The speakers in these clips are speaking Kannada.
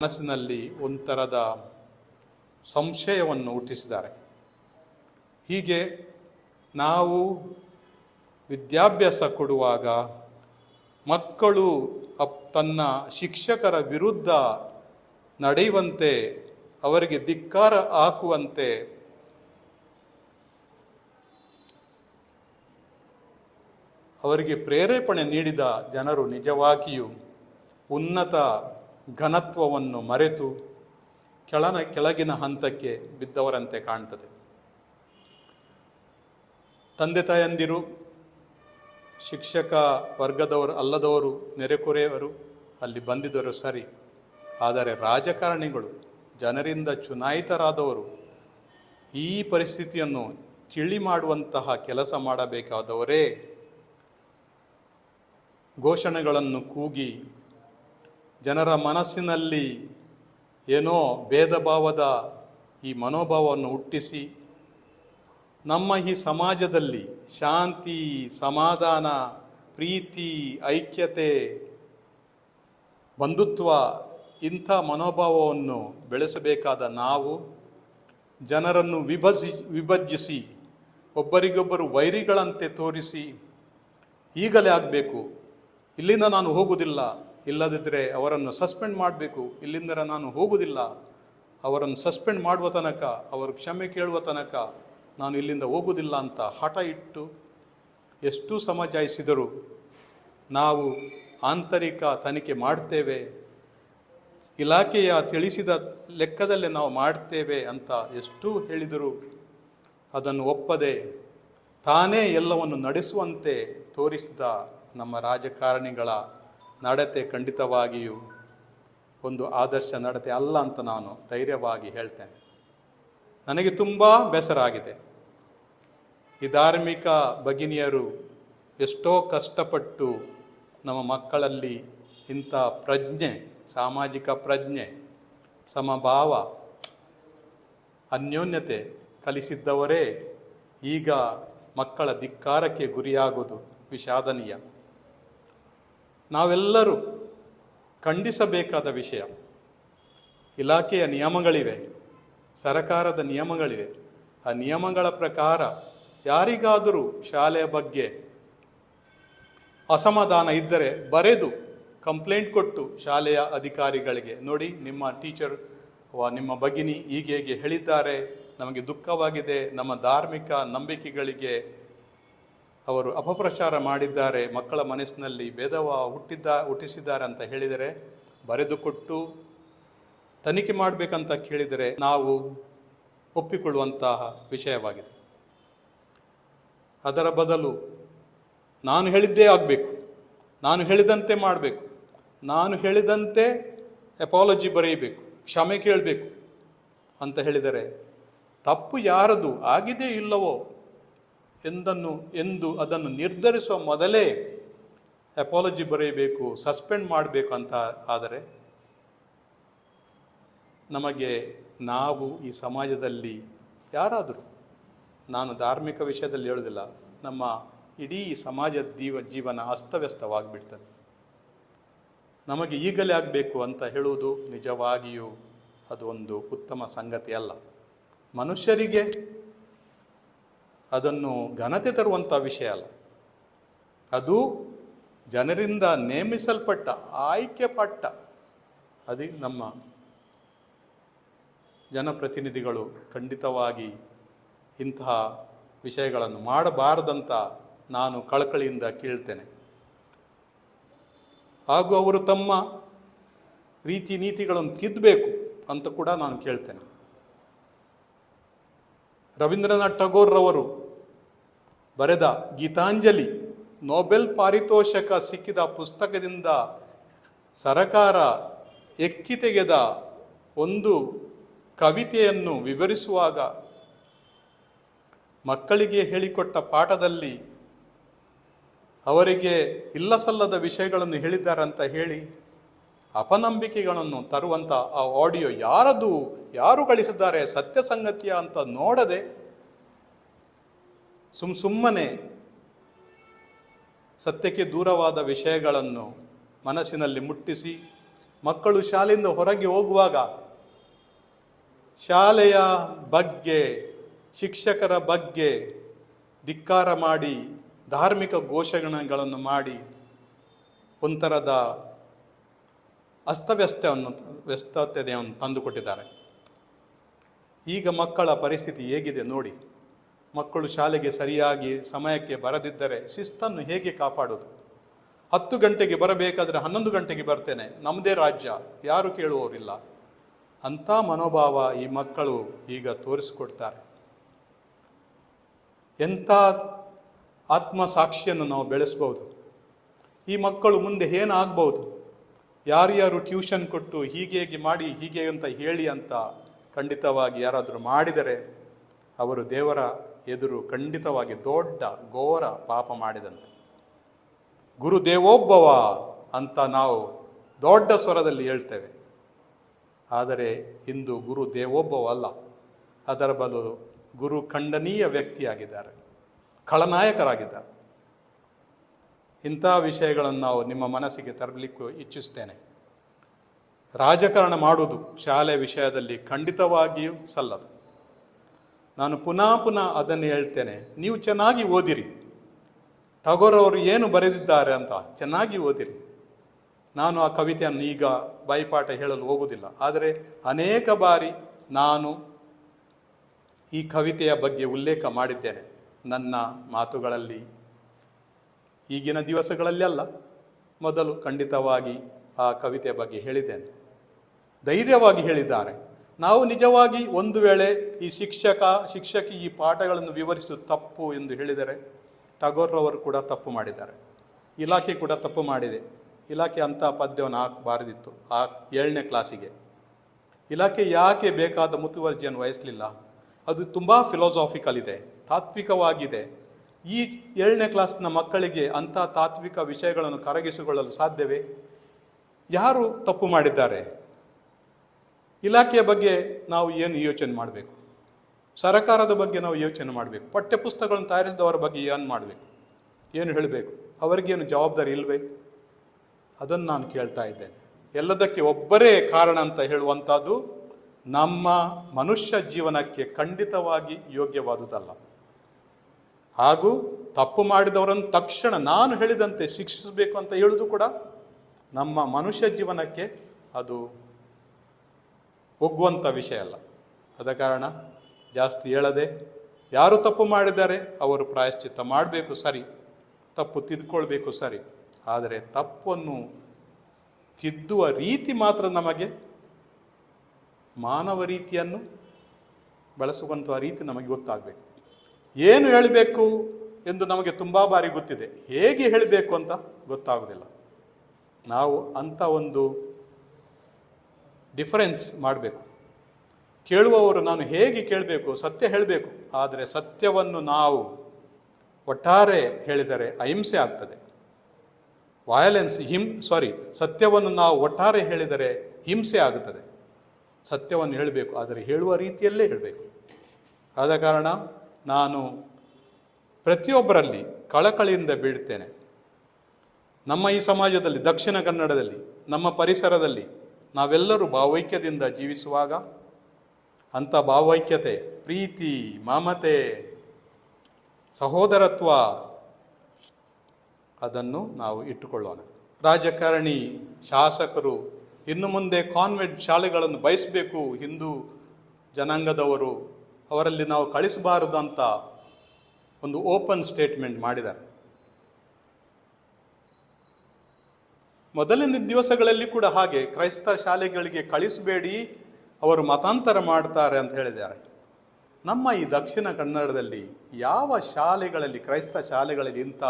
ಮನಸ್ಸಿನಲ್ಲಿ ಒಂಥರದ ಸಂಶಯವನ್ನು ಹುಟ್ಟಿಸಿದ್ದಾರೆ. ಹೀಗೆ ನಾವು ವಿದ್ಯಾಭ್ಯಾಸ ಕೊಡುವಾಗ ಮಕ್ಕಳು ಅಪ್ ತನ್ನ ಶಿಕ್ಷಕರ ವಿರುದ್ಧ ನಡೆಯುವಂತೆ ಅವರಿಗೆ ಧಿಕ್ಕಾರ ಹಾಕುವಂತೆ ಅವರಿಗೆ ಪ್ರೇರೇಪಣೆ ನೀಡಿದ ಜನರು ನಿಜವಾಗಿಯೂ ಉನ್ನತ ಘನತ್ವವನ್ನು ಮರೆತು ಕೆಳನ ಕೆಳಗಿನ ಹಂತಕ್ಕೆ ಬಿದ್ದವರಂತೆ ಕಾಣ್ತದೆ. ತಂದೆ ತಾಯಂದಿರು, ಶಿಕ್ಷಕ ವರ್ಗದವರು ಅಲ್ಲದವರು ನೆರೆಕೊರೆಯವರು ಅಲ್ಲಿ ಬಂದಿದ್ದರು ಸರಿ. ಆದರೆ ರಾಜಕಾರಣಿಗಳು, ಜನರಿಂದ ಚುನಾಯಿತರಾದವರು ಈ ಪರಿಸ್ಥಿತಿಯನ್ನು ತಿಳಿ ಮಾಡುವಂತಹ ಕೆಲಸ ಮಾಡಬೇಕಾದವರೇ ಘೋಷಣೆಗಳನ್ನು ಕೂಗಿ ಜನರ ಮನಸ್ಸಿನಲ್ಲಿ ಏನೋ ಭೇದ ಭಾವದ ಈ ಮನೋಭಾವವನ್ನು ಹುಟ್ಟಿಸಿ ನಮ್ಮ ಈ ಸಮಾಜದಲ್ಲಿ ಶಾಂತಿ, ಸಮಾಧಾನ, ಪ್ರೀತಿ, ಐಕ್ಯತೆ ಬಂಧುತ್ವ ಇಂಥ ಮನೋಭಾವವನ್ನು ಬೆಳೆಸಬೇಕಾದ ನಾವು ಜನರನ್ನು ವಿಭಜಿ, ವಿಭಜಿಸಿ, ಒಬ್ಬರಿಗೊಬ್ಬರು ವೈರಿಗಳಂತೆ ತೋರಿಸಿ ಈಗಲೇ ಆಗಬೇಕು. ಇಲ್ಲಿಂದ ನಾನು ಹೋಗುವುದಿಲ್ಲ. ಇಲ್ಲದಿದ್ದರೆ ಅವರನ್ನು ಸಸ್ಪೆಂಡ್ ಮಾಡಬೇಕು. ಇಲ್ಲಿಂದ ನಾನು ಹೋಗುವುದಿಲ್ಲ ಅವರನ್ನು ಸಸ್ಪೆಂಡ್ ಮಾಡುವ ತನಕ, ಅವರು ಕ್ಷಮೆ ಕೇಳುವ ತನಕ ನಾನು ಇಲ್ಲಿಂದ ಹೋಗುವುದಿಲ್ಲ ಅಂತ ಹಠ ಇಟ್ಟು ಎಷ್ಟು ಸಮಜಾಯಿಸಿದರೂ ನಾವು ಆಂತರಿಕ ತನಿಖೆ ಮಾಡ್ತೇವೆ. ಇಲಾಖೆಯ ತಿಳಿಸಿದ ಲೆಕ್ಕದಲ್ಲೇ ನಾವು ಮಾಡ್ತೇವೆ ಅಂತ ಎಷ್ಟು ಹೇಳಿದರು ಅದನ್ನು ಒಪ್ಪದೆ ತಾನೇ ಎಲ್ಲವನ್ನು ನಡೆಸುವಂತೆ ತೋರಿಸಿದ ನಮ್ಮ ರಾಜಕಾರಣಿಗಳ ನಡತೆ ಖಂಡಿತವಾಗಿಯೂ ಒಂದು ಆದರ್ಶ ನಡತೆ ಅಲ್ಲ ಅಂತ ನಾನು ಧೈರ್ಯವಾಗಿ ಹೇಳ್ತೇನೆ. ನನಗೆ ತುಂಬ ಬೇಸರ ಆಗಿದೆ. ಈ ಧಾರ್ಮಿಕ ಭಗಿನಿಯರು ಎಷ್ಟೋ ಕಷ್ಟಪಟ್ಟು ನಮ್ಮ ಮಕ್ಕಳಲ್ಲಿ ಇಂಥ ಪ್ರಜ್ಞೆ, ಸಾಮಾಜಿಕ ಪ್ರಜ್ಞೆ, ಸಮಭಾವ, ಅನ್ಯೋನ್ಯತೆ ಕಲಿಸಿದ್ದವರೇ ಈಗ ಮಕ್ಕಳ ಧಿಕ್ಕಾರಕ್ಕೆ ಗುರಿಯಾಗೋದು ವಿಷಾದನೀಯ. ನಾವೆಲ್ಲರೂ ಖಂಡಿಸಬೇಕಾದ ವಿಷಯ. ಇಲಾಖೆಯ ನಿಯಮಗಳಿವೆ, ಸರಕಾರದ ನಿಯಮಗಳಿವೆ. ಆ ನಿಯಮಗಳ ಪ್ರಕಾರ ಯಾರಿಗಾದರೂ ಶಾಲೆಯ ಬಗ್ಗೆ ಅಸಮಾಧಾನ ಇದ್ದರೆ ಬರೆದು ಕಂಪ್ಲೇಂಟ್ ಕೊಟ್ಟು ಶಾಲೆಯ ಅಧಿಕಾರಿಗಳಿಗೆ. ನೋಡಿ, ನಿಮ್ಮ ಟೀಚರ್ ನಿಮ್ಮ ಭಗಿನಿ ಹೀಗೆ ಹೇಗೆ ಹೇಳಿದ್ದಾರೆ. ನಮಗೆ ದುಃಖವಾಗಿದೆ. ನಮ್ಮ ಧಾರ್ಮಿಕ ನಂಬಿಕೆಗಳಿಗೆ ಅವರು ಅಪಪ್ರಚಾರ ಮಾಡಿದ್ದಾರೆ, ಮಕ್ಕಳ ಮನಸ್ಸಿನಲ್ಲಿ ಭೇದವ ಹುಟ್ಟಿದ್ದ, ಹುಟ್ಟಿಸಿದ್ದಾರೆ ಅಂತ ಹೇಳಿದರೆ, ಬರೆದುಕೊಟ್ಟು ತನಿಖೆ ಮಾಡಬೇಕಂತ ಕೇಳಿದರೆ ನಾವು ಒಪ್ಪಿಕೊಳ್ಳುವಂತಹ ವಿಷಯವಾಗಿದೆ. ಅದರ ಬದಲು ನಾನು ಹೇಳಿದ್ದೇ ಆಗಬೇಕು, ನಾನು ಹೇಳಿದಂತೆ ಮಾಡಬೇಕು, ನಾನು ಹೇಳಿದಂತೆ ಎಪಾಲಜಿ ಬರೆಯಬೇಕು, ಕ್ಷಮೆ ಕೇಳಬೇಕು ಅಂತ ಹೇಳಿದರೆ ತಪ್ಪು ಯಾರದು ಆಗಿದೆ ಇಲ್ಲವೋ ಎಂದನ್ನು, ಎಂದು ಅದನ್ನು ನಿರ್ಧರಿಸುವ ಮೊದಲೇ ಅಪಾಲಜಿ ಬರೆಯಬೇಕು, ಸಸ್ಪೆಂಡ್ ಮಾಡಬೇಕು ಅಂತ ಆದರೆ, ನಮಗೆ ನಾವು ಈ ಸಮಾಜದಲ್ಲಿ ಯಾರಾದರೂ, ನಾನು ಧಾರ್ಮಿಕ ವಿಷಯದಲ್ಲಿ ಹೇಳೋದಿಲ್ಲ ನಮ್ಮ ಇಡೀ ಸಮಾಜ ದೀವ ಜೀವನ ಅಸ್ತವ್ಯಸ್ತವಾಗಿಬಿಡ್ತದೆ. ನಮಗೆ ಈಗಲೇ ಆಗಬೇಕು ಅಂತ ಹೇಳುವುದು ನಿಜವಾಗಿಯೂ ಅದು ಒಂದು ಉತ್ತಮ ಸಂಗತಿ ಅಲ್ಲ. ಮನುಷ್ಯರಿಗೆ ಅದನ್ನು ಘನತೆ ತರುವಂಥ ವಿಷಯ ಅಲ್ಲ. ಅದು ಜನರಿಂದ ನೇಮಿಸಲ್ಪಟ್ಟ ಆಯ್ಕೆ ಪಟ್ಟ ಅದೇ ನಮ್ಮ ಜನಪ್ರತಿನಿಧಿಗಳು ಖಂಡಿತವಾಗಿ ಇಂತಹ ವಿಷಯಗಳನ್ನು ಮಾಡಬಾರದಂತ ನಾನು ಕಳಕಳಿಯಿಂದ ಕೇಳ್ತೇನೆ. ಹಾಗೂ ಅವರು ತಮ್ಮ ರೀತಿ ನೀತಿಗಳನ್ನು ತಿದ್ದಬೇಕು ಅಂತ ಕೂಡ ನಾನು ಕೇಳ್ತೇನೆ. ರವೀಂದ್ರನಾಥ್ ಟಗೋರ್ರವರು ಬರೆದ ಗೀತಾಂಜಲಿ ನೊಬೆಲ್ ಪಾರಿತೋಷಕ ಸಿಕ್ಕಿದ ಪುಸ್ತಕದಿಂದ ಸರಕಾರ ಎಕ್ಕಿ ತೆಗೆದ ಒಂದು ಕವಿತೆಯನ್ನು ವಿವರಿಸುವಾಗ ಮಕ್ಕಳಿಗೆ ಹೇಳಿಕೊಟ್ಟ ಪಾಠದಲ್ಲಿ ಅವರಿಗೆ ಇಲ್ಲಸಲ್ಲದ ವಿಷಯಗಳನ್ನು ಹೇಳಿದ್ದಾರಂತ ಹೇಳಿ ಅಪನಂಬಿಕೆಗಳನ್ನು ತರುವಂಥ ಆ ಆಡಿಯೋ ಯಾರದು, ಯಾರು ಗಳಿಸಿದ್ದಾರೆ, ಸತ್ಯ ಸಂಗತಿಯ ಅಂತ ನೋಡದೆ ಸುಮ್ ಸುಮ್ಮನೆ ಸತ್ಯಕ್ಕೆ ದೂರವಾದ ವಿಷಯಗಳನ್ನು ಮನಸ್ಸಿನಲ್ಲಿ ಮುಟ್ಟಿಸಿ ಮಕ್ಕಳು ಶಾಲೆಯಿಂದ ಹೊರಗೆ ಹೋಗುವಾಗ ಶಾಲೆಯ ಬಗ್ಗೆ, ಶಿಕ್ಷಕರ ಬಗ್ಗೆ ಧಿಕ್ಕಾರ ಮಾಡಿ, ಧಾರ್ಮಿಕ ಘೋಷಣೆಗಳನ್ನು ಮಾಡಿ ಒಂಥರದ ಅಸ್ತವ್ಯಸ್ತವನ್ನು, ವ್ಯಸ್ತತೆಯನ್ನು ತಂದುಕೊಟ್ಟಿದ್ದಾರೆ. ಈಗ ಮಕ್ಕಳ ಪರಿಸ್ಥಿತಿ ಹೇಗಿದೆ ನೋಡಿ. ಮಕ್ಕಳು ಶಾಲೆಗೆ ಸರಿಯಾಗಿ ಸಮಯಕ್ಕೆ ಬರದಿದ್ದರೆ ಶಿಸ್ತನ್ನು ಹೇಗೆ ಕಾಪಾಡೋದು? ಹತ್ತು ಗಂಟೆಗೆ ಬರಬೇಕಾದರೆ ಹನ್ನೊಂದು ಗಂಟೆಗೆ ಬರ್ತೇನೆ, ನಮ್ಮದೇ ರಾಜ್ಯ, ಯಾರು ಕೇಳುವವರಿಲ್ಲ. ಅಂಥ ಮನೋಭಾವ ಈ ಮಕ್ಕಳು ಈಗ ತೋರಿಸಿಕೊಡ್ತಾರೆ. ಎಂಥ ಆತ್ಮಸಾಕ್ಷಿಯನ್ನು ನಾವು ಬೆಳೆಸ್ಬೋದು? ಈ ಮಕ್ಕಳು ಮುಂದೆ ಏನಾಗ್ಬೋದು? ಯಾರ್ಯಾರು ಟ್ಯೂಷನ್ ಕೊಟ್ಟು ಹೀಗೆ ಹೇಗೆ ಮಾಡಿ, ಹೀಗೆ ಅಂತ ಹೇಳಿ ಅಂತ ಖಂಡಿತವಾಗಿ ಯಾರಾದರೂ ಮಾಡಿದರೆ ಅವರು ದೇವರ ಎದುರು ಖಂಡಿತವಾಗಿ ದೊಡ್ಡ ಘೋರ ಪಾಪ ಮಾಡಿದಂತೆ. ಗುರುದೇವೋಬ್ಬವ ಅಂತ ನಾವು ದೊಡ್ಡ ಸ್ವರದಲ್ಲಿ ಹೇಳ್ತೇವೆ. ಆದರೆ ಇಂದು ಗುರು ದೇವೋಬ್ಬವ ಅಲ್ಲ. ಅದರ ಬದಲು ಗುರು ಖಂಡನೀಯ ವ್ಯಕ್ತಿಯಾಗಿದ್ದಾರೆ. ಖಳನಾಯಕರಾಗಿದ್ದಾರೆ. ಇಂಥ ವಿಷಯಗಳನ್ನು ನಾವು ನಿಮ್ಮ ಮನಸ್ಸಿಗೆ ತರಲಿಕ್ಕೂ ಇಚ್ಛಿಸ್ತೇನೆ. ರಾಜಕಾರಣ ಮಾಡುವುದು ಶಾಲೆ ವಿಷಯದಲ್ಲಿ ಖಂಡಿತವಾಗಿಯೂ ಸಲ್ಲದು. ನಾನು ಪುನಃ ಪುನಃ ಅದನ್ನು ಹೇಳ್ತೇನೆ. ನೀವು ಚೆನ್ನಾಗಿ ಓದಿರಿ. ಟಗೋರ್ ಅವರು ಏನು ಬರೆದಿದ್ದಾರೆ ಅಂತ ಚೆನ್ನಾಗಿ ಓದಿರಿ. ನಾನು ಆ ಕವಿತೆಯನ್ನು ಈಗ ಬಾಯಿಪಾಠ ಹೇಳಲು ಹೋಗುವುದಿಲ್ಲ. ಆದರೆ ಅನೇಕ ಬಾರಿ ನಾನು ಈ ಕವಿತೆಯ ಬಗ್ಗೆ ಉಲ್ಲೇಖ ಮಾಡಿದ್ದೇನೆ. ನನ್ನ ಮಾತುಗಳಲ್ಲಿ ಈಗಿನ ದಿವಸಗಳಲ್ಲಿ ಅಲ್ಲ. ಮೊದಲು ಖಂಡಿತವಾಗಿ ಆ ಕವಿತೆಯ ಬಗ್ಗೆ ಹೇಳಿದ್ದೇನೆ. ಧೈರ್ಯವಾಗಿ ಹೇಳಿದ್ದಾರೆ. ನಾವು ನಿಜವಾಗಿ ಒಂದು ವೇಳೆ ಈ ಶಿಕ್ಷಕ, ಶಿಕ್ಷಕಿ ಈ ಪಾಠಗಳನ್ನು ವಿವರಿಸುವುದು ತಪ್ಪು ಎಂದು ಹೇಳಿದರೆ ಟಗೋರ್ರವರು ಕೂಡ ತಪ್ಪು ಮಾಡಿದ್ದಾರೆ. ಇಲಾಖೆ ಕೂಡ ತಪ್ಪು ಮಾಡಿದೆ. ಇಲಾಖೆ ಅಂಥ ಪದ್ಯವನ್ನು ಹಾಕಬಾರದಿತ್ತು ಆ ಏಳನೇ ಕ್ಲಾಸಿಗೆ. ಇಲಾಖೆ ಯಾಕೆ ಬೇಕಾದ ಮುತುವರ್ಜಿಯನ್ನು ವಹಿಸಲಿಲ್ಲ? ಅದು ತುಂಬ ಫಿಲಾಸಾಫಿಕಲ್ ಇದೆ, ತಾತ್ವಿಕವಾಗಿದೆ. ಈ ಏಳನೇ ಕ್ಲಾಸ್ನ ಮಕ್ಕಳಿಗೆ ಅಂಥ ತಾತ್ವಿಕ ವಿಷಯಗಳನ್ನು ಕರಗಿಸಿಕೊಳ್ಳಲು ಸಾಧ್ಯವೇ? ಯಾರು ತಪ್ಪು ಮಾಡಿದ್ದಾರೆ? ಇಲಾಖೆಯ ಬಗ್ಗೆ ನಾವು ಏನು ಯೋಚನೆ ಮಾಡಬೇಕು? ಸರಕಾರದ ಬಗ್ಗೆ ನಾವು ಯೋಚನೆ ಮಾಡಬೇಕು. ಪಠ್ಯಪುಸ್ತಕಗಳನ್ನು ತಯಾರಿಸಿದವರ ಬಗ್ಗೆ ಏನು ಮಾಡಬೇಕು? ಏನು ಹೇಳಬೇಕು? ಅವರಿಗೇನು ಜವಾಬ್ದಾರಿ ಇಲ್ವೇ? ಅದನ್ನು ನಾನು ಕೇಳ್ತಾ ಇದ್ದೇನೆ. ಎಲ್ಲದಕ್ಕೆ ಒಬ್ಬರೇ ಕಾರಣ ಅಂತ ಹೇಳುವಂಥದ್ದು ನಮ್ಮ ಮನುಷ್ಯ ಜೀವನಕ್ಕೆ ಖಂಡಿತವಾಗಿ ಯೋಗ್ಯವಾದುದಲ್ಲ. ಹಾಗೂ ತಪ್ಪು ಮಾಡಿದವರನ್ನು ತಕ್ಷಣ ನಾನು ಹೇಳಿದಂತೆ ಶಿಕ್ಷಿಸಬೇಕು ಅಂತ ಹೇಳುದು ಕೂಡ ನಮ್ಮ ಮನುಷ್ಯ ಜೀವನಕ್ಕೆ ಅದು ಒಗ್ಗುವಂಥ ವಿಷಯ ಅಲ್ಲ. ಆದ ಕಾರಣ ಜಾಸ್ತಿ ಹೇಳದೆ ಯಾರು ತಪ್ಪು ಮಾಡಿದ್ದಾರೆ ಅವರು ಪ್ರಾಯಶ್ಚಿತ್ತ ಮಾಡಬೇಕು ಸರಿ, ತಪ್ಪು ತಿದ್ಕೊಳ್ಬೇಕು ಸರಿ. ಆದರೆ ತಪ್ಪನ್ನು ತಿದ್ದುವ ರೀತಿ ಮಾತ್ರ ನಮಗೆ ಮಾನವ ರೀತಿಯನ್ನು ಬಳಸುವಂಥ ರೀತಿ ನಮಗೆ ಗೊತ್ತಾಗಬೇಕು. ಏನು ಹೇಳಬೇಕು ಎಂದು ನಮಗೆ ತುಂಬ ಬಾರಿ ಗೊತ್ತಿದೆ. ಹೇಗೆ ಹೇಳಬೇಕು ಅಂತ ಗೊತ್ತಾಗೋದಿಲ್ಲ. ನಾವು ಅಂಥ ಒಂದು ಡಿಫರೆನ್ಸ್ ಮಾಡಬೇಕು. ಕೇಳುವವರು ನಾನು ಹೇಗೆ ಕೇಳಬೇಕು? ಸತ್ಯ ಹೇಳಬೇಕು. ಆದರೆ ಸತ್ಯವನ್ನು ನಾವು ಒಟ್ಟಾರೆ ಹೇಳಿದರೆ ಅಹಿಂಸೆ ಆಗ್ತದೆ. ವಯಲೆನ್ಸ್ ಹಿಂ ಸಾರಿ ಸತ್ಯವನ್ನು ನಾವು ಒಟ್ಟಾರೆ ಹೇಳಿದರೆ ಹಿಂಸೆ ಆಗುತ್ತದೆ. ಸತ್ಯವನ್ನು ಹೇಳಬೇಕು, ಆದರೆ ಹೇಳುವ ರೀತಿಯಲ್ಲೇ ಹೇಳಬೇಕು. ಆದ ಕಾರಣ ನಾನು ಪ್ರತಿಯೊಬ್ಬರಲ್ಲಿ ಕಳಕಳಿಯಿಂದ ಬೀಳ್ತೇನೆ. ನಮ್ಮ ಈ ಸಮಾಜದಲ್ಲಿ, ದಕ್ಷಿಣ ಕನ್ನಡದಲ್ಲಿ, ನಮ್ಮ ಪರಿಸರದಲ್ಲಿ ನಾವೆಲ್ಲರೂ ಭಾವೈಕ್ಯದಿಂದ ಜೀವಿಸುವಾಗ ಅಂಥ ಭಾವೈಕ್ಯತೆ, ಪ್ರೀತಿ, ಮಮತೆ, ಸಹೋದರತ್ವ, ಅದನ್ನು ನಾವು ಇಟ್ಟುಕೊಳ್ಳೋಣ. ರಾಜಕಾರಣಿ, ಶಾಸಕರು, ಇನ್ನು ಮುಂದೆ ಕಾನ್ವೆಂಟ್ ಶಾಲೆಗಳನ್ನು ಬಯಸಬೇಕು, ಹಿಂದೂ ಜನಾಂಗದವರು, ಅವರಲ್ಲಿ ನಾವು ಕಳಿಸಬಾರದು ಅಂತ ಒಂದು ಓಪನ್ ಸ್ಟೇಟ್ಮೆಂಟ್ ಮಾಡಿದ್ದಾರೆ. ಮೊದಲಿನ ದಿವಸಗಳಲ್ಲಿ ಕೂಡ ಹಾಗೆ ಕ್ರೈಸ್ತ ಶಾಲೆಗಳಿಗೆ ಕಳಿಸಬೇಡಿ, ಅವರು ಮತಾಂತರ ಮಾಡ್ತಾರೆ ಅಂತ ಹೇಳಿದ್ದಾರೆ. ನಮ್ಮ ಈ ದಕ್ಷಿಣ ಕನ್ನಡದಲ್ಲಿ ಯಾವ ಶಾಲೆಗಳಲ್ಲಿ, ಕ್ರೈಸ್ತ ಶಾಲೆಗಳಲ್ಲಿ ಇಂಥ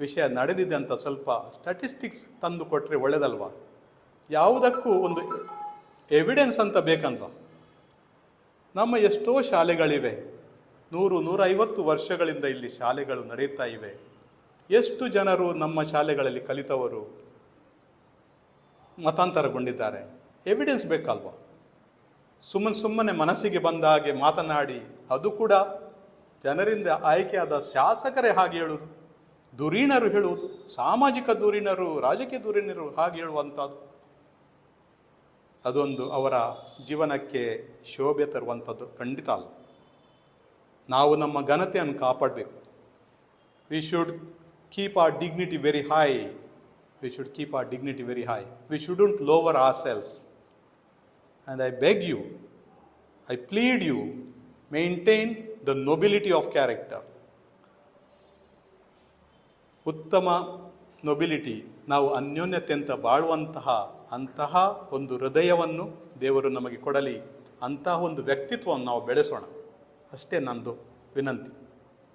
ವಿಷಯ ನಡೆದಿದೆ ಅಂತ ಸ್ವಲ್ಪ ಸ್ಟಾಟಿಸ್ಟಿಕ್ಸ್ ತಂದು ಕೊಟ್ಟರೆ ಒಳ್ಳೆಯದಲ್ವಾ ಯಾವುದಕ್ಕೂ ಒಂದು ಎವಿಡೆನ್ಸ್ ಅಂತ ಬೇಕಲ್ವ? ನಮ್ಮ ಎಷ್ಟೋ ಶಾಲೆಗಳಿವೆ, ನೂರು, ನೂರೈವತ್ತು ವರ್ಷಗಳಿಂದ ಇಲ್ಲಿ ಶಾಲೆಗಳು ನಡೆಯುತ್ತಾ ಇವೆ. ಎಷ್ಟು ಜನರು ನಮ್ಮ ಶಾಲೆಗಳಲ್ಲಿ ಕಲಿತವರು? ಮತಾಂತರಗೊಂಡಿದ್ದಾರೆ. ಎವಿಡೆನ್ಸ್ ಬೇಕಲ್ವ? ಸುಮ್ಮನೆ ಸುಮ್ಮನೆ ಮನಸ್ಸಿಗೆ ಬಂದ ಹಾಗೆ ಮಾತನಾಡಿ, ಅದು ಕೂಡ ಜನರಿಂದ ಆಯ್ಕೆಯಾದ ಶಾಸಕರೇ ಹಾಗೆ ಹೇಳುವುದು ದುರೀಣರು ಹೇಳುವುದು, ಸಾಮಾಜಿಕ ದುರೀಣರು ರಾಜಕೀಯ ದುರೀಣರು ಹಾಗೆ ಹೇಳುವಂಥದ್ದು. ಅದೊಂದು ಅವರ ಜೀವನಕ್ಕೆ ಶೋಭೆ ತರುವಂಥದ್ದು. ಖಂಡಿತ ಅಲ್ಲ. ನಾವು ನಮ್ಮ ಘನತೆಯನ್ನು ಕಾಪಾಡಬೇಕು. We should keep our dignity very high should keep our dignity very high we shouldn't lower ourselves and I beg you I plead you maintain the nobility of character ಉತ್ತಮ ನೊಬಿಲಿಟಿ ನಾವು ಅನ್ಯೋನ್ಯತೆ ಅಂತ ಬಾಳುವಂತಹ ಅಂತಹ ಒಂದು ಹೃದಯವನ್ನು ದೇವರು ನಮಗೆ ಕೊಡಲಿ. ಅಂತಹ ಒಂದು ವ್ಯಕ್ತಿತ್ವವನ್ನು ನಾವು ಬೆಳೆಸೋಣ. ಅಷ್ಟೇ ನಂದು ವಿನಂತಿ.